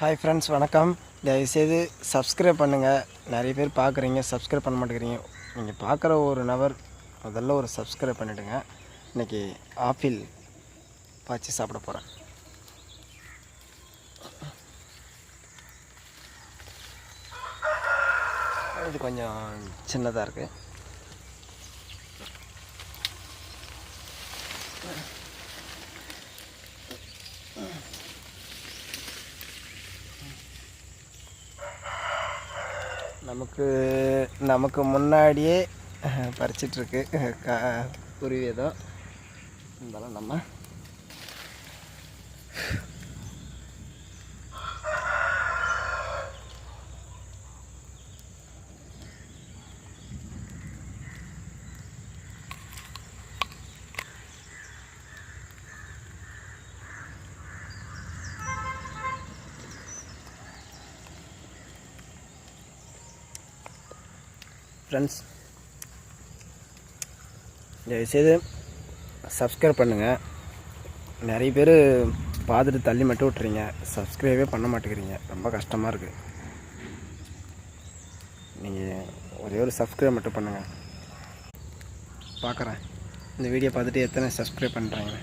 Hi friends வணக்கம். தயவுசெய்து subscribe பண்ணுங்கள் நிறைய பேர் பார்க்குறீங்க சப்ஸ்கிரைப் பண்ண மாட்டேங்கிறீங்க. நீங்கள் பார்க்குற ஒரு நபர் முதல்ல ஒரு சப்ஸ்கிரைப் பண்ணிவிடுங்க இன்றைக்கி ஆப்பிள் பாய்ச்சி சாப்பிட போகிறேன் இது கொஞ்சம் சின்னதாக இருக்குது நமக்கு நமக்கு முன்னாடியே பறிச்சிட்ருக்கு. கா குருவி ஏதோ. இருந்தாலும் நம்ம ஃப்ரெண்ட்ஸ் தயவுசெய்து சப்ஸ்கிரைப் பண்ணுங்கள் நிறைய பேர் பார்த்துட்டு தள்ளி மட்டும் விட்டுறீங்க. சப்ஸ்கிரைபே பண்ண மாட்டேங்கிறீங்க. ரொம்ப கஷ்டமாக இருக்குது நீங்கள் ஒரே ஒரு சப்ஸ்கிரைப் மட்டும் பண்ணுங்கள் பார்க்குறேன் இந்த வீடியோ பார்த்துட்டு எத்தனை சப்ஸ்கிரைப் பண்ணுறாங்க